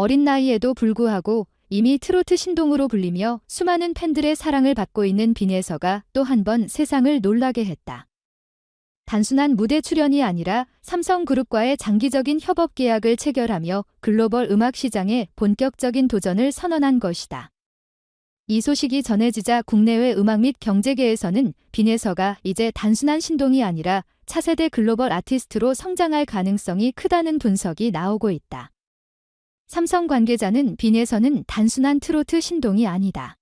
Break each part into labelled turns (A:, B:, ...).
A: 어린 나이에도 불구하고 이미 트로트 신동으로 불리며 수많은 팬들의 사랑을 받고 있는 빈에서가 또 한 번 세상을 놀라게 했다. 단순한 무대 출연이 아니라 삼성그룹과의 장기적인 협업 계약을 체결하며 글로벌 음악 시장에 본격적인 도전을 선언한 것이다. 이 소식이 전해지자 국내외 음악 및 경제계에서는 빈에서가 이제 단순한 신동이 아니라 차세대 글로벌 아티스트로 성장할 가능성이 크다는 분석이 나오고 있다. 삼성 관계자는 빈에서는 단순한 트로트 신동이 아니다.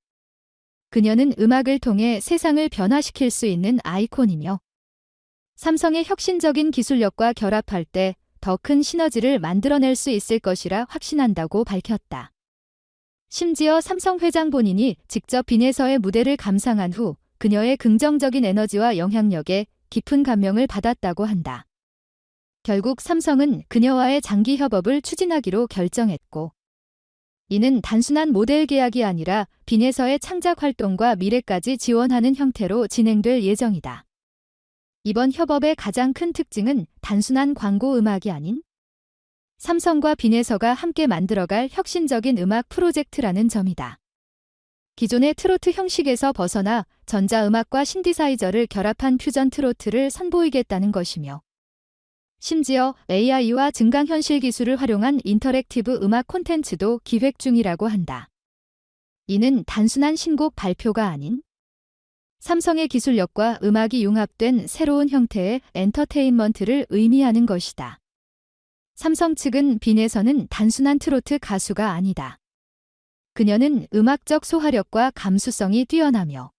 A: 그녀는 음악을 통해 세상을 변화시킬 수 있는 아이콘이며 삼성의 혁신적인 기술력과 결합할 때 더 큰 시너지를 만들어낼 수 있을 것이라 확신한다고 밝혔다. 심지어 삼성 회장 본인이 직접 빈에서의 무대를 감상한 후 그녀의 긍정적인 에너지와 영향력에 깊은 감명을 받았다고 한다. 결국 삼성은 그녀와의 장기 협업을 추진하기로 결정했고, 이는 단순한 모델 계약이 아니라 빈에서의 창작 활동과 미래까지 지원하는 형태로 진행될 예정이다. 이번 협업의 가장 큰 특징은 단순한 광고 음악이 아닌 삼성과 빈에서가 함께 만들어갈 혁신적인 음악 프로젝트라는 점이다. 기존의 트로트 형식에서 벗어나 전자음악과 신디사이저를 결합한 퓨전 트로트를 선보이겠다는 것이며 심지어 AI와 증강현실 기술을 활용한 인터랙티브 음악 콘텐츠도 기획 중이라고 한다. 이는 단순한 신곡 발표가 아닌 삼성의 기술력과 음악이 융합된 새로운 형태의 엔터테인먼트를 의미하는 것이다. 삼성 측은 빈에서는 단순한 트로트 가수가 아니다. 그녀는 음악적 소화력과 감수성이 뛰어나며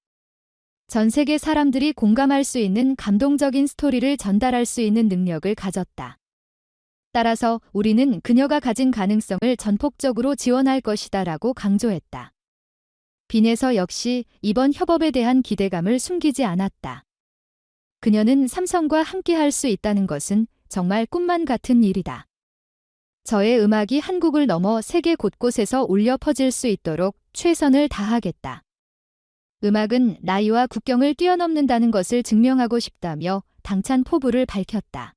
A: 전 세계 사람들이 공감할 수 있는 감동적인 스토리를 전달할 수 있는 능력을 가졌다. 따라서 우리는 그녀가 가진 가능성을 전폭적으로 지원할 것이다 라고 강조했다. 빈에서 역시 이번 협업에 대한 기대감을 숨기지 않았다. 그녀는 삼성과 함께 할 수 있다는 것은 정말 꿈만 같은 일이다. 저의 음악이 한국을 넘어 세계 곳곳에서 울려 퍼질 수 있도록 최선을 다하겠다. 음악은 나이와 국경을 뛰어넘는다는 것을 증명하고 싶다며 당찬 포부를 밝혔다.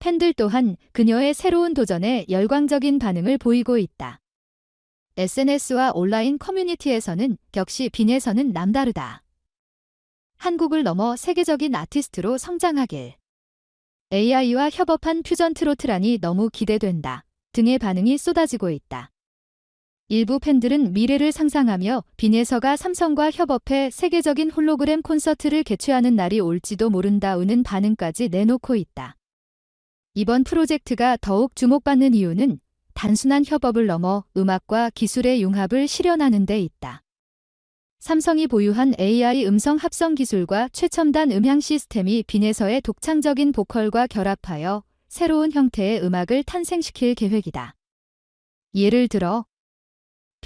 A: 팬들 또한 그녀의 새로운 도전에 열광적인 반응을 보이고 있다. SNS와 온라인 커뮤니티에서는 역시 빈에서는 남다르다. 한국을 넘어 세계적인 아티스트로 성장하길. AI와 협업한 퓨전 트로트라니 너무 기대된다. 등의 반응이 쏟아지고 있다. 일부 팬들은 미래를 상상하며 빈에서가 삼성과 협업해 세계적인 홀로그램 콘서트를 개최하는 날이 올지도 모른다우는 반응까지 내놓고 있다. 이번 프로젝트가 더욱 주목받는 이유는 단순한 협업을 넘어 음악과 기술의 융합을 실현하는 데 있다. 삼성이 보유한 AI 음성 합성 기술과 최첨단 음향 시스템이 빈에서의 독창적인 보컬과 결합하여 새로운 형태의 음악을 탄생시킬 계획이다. 예를 들어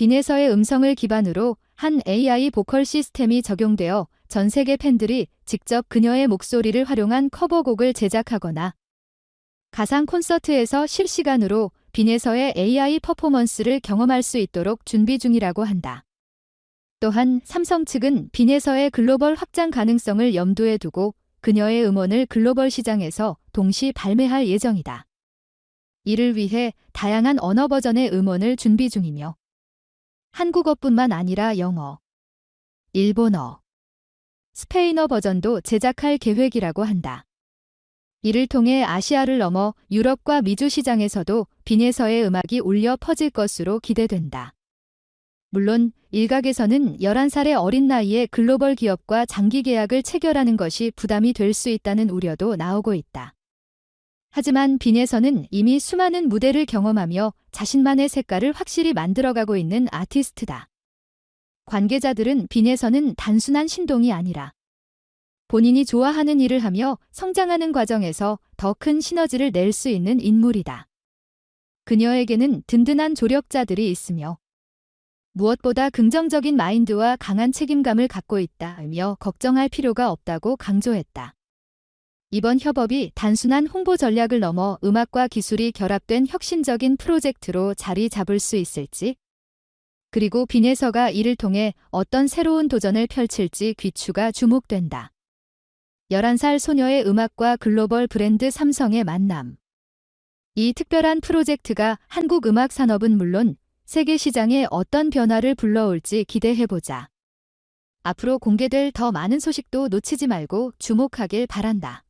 A: 빈에서의 음성을 기반으로 한 AI 보컬 시스템이 적용되어 전 세계 팬들이 직접 그녀의 목소리를 활용한 커버곡을 제작하거나 가상 콘서트에서 실시간으로 빈에서의 AI 퍼포먼스를 경험할 수 있도록 준비 중이라고 한다. 또한 삼성 측은 빈에서의 글로벌 확장 가능성을 염두에 두고 그녀의 음원을 글로벌 시장에서 동시 발매할 예정이다. 이를 위해 다양한 언어 버전의 음원을 준비 중이며 한국어뿐만 아니라 영어, 일본어, 스페인어 버전도 제작할 계획이라고 한다. 이를 통해 아시아를 넘어 유럽과 미주 시장에서도 빈에서의 음악이 울려 퍼질 것으로 기대된다. 물론 일각에서는 11살의 어린 나이에 글로벌 기업과 장기 계약을 체결하는 것이 부담이 될 수 있다는 우려도 나오고 있다. 하지만 빈에서는 이미 수많은 무대를 경험하며 자신만의 색깔을 확실히 만들어가고 있는 아티스트다. 관계자들은 빈에서는 단순한 신동이 아니라 본인이 좋아하는 일을 하며 성장하는 과정에서 더 큰 시너지를 낼 수 있는 인물이다. 그녀에게는 든든한 조력자들이 있으며 무엇보다 긍정적인 마인드와 강한 책임감을 갖고 있다며 걱정할 필요가 없다고 강조했다. 이번 협업이 단순한 홍보 전략을 넘어 음악과 기술이 결합된 혁신적인 프로젝트로 자리 잡을 수 있을지, 그리고 빈에서가 이를 통해 어떤 새로운 도전을 펼칠지 귀추가 주목된다. 11살 소녀의 음악과 글로벌 브랜드 삼성의 만남. 이 특별한 프로젝트가 한국 음악 산업은 물론 세계 시장에 어떤 변화를 불러올지 기대해보자. 앞으로 공개될 더 많은 소식도 놓치지 말고 주목하길 바란다.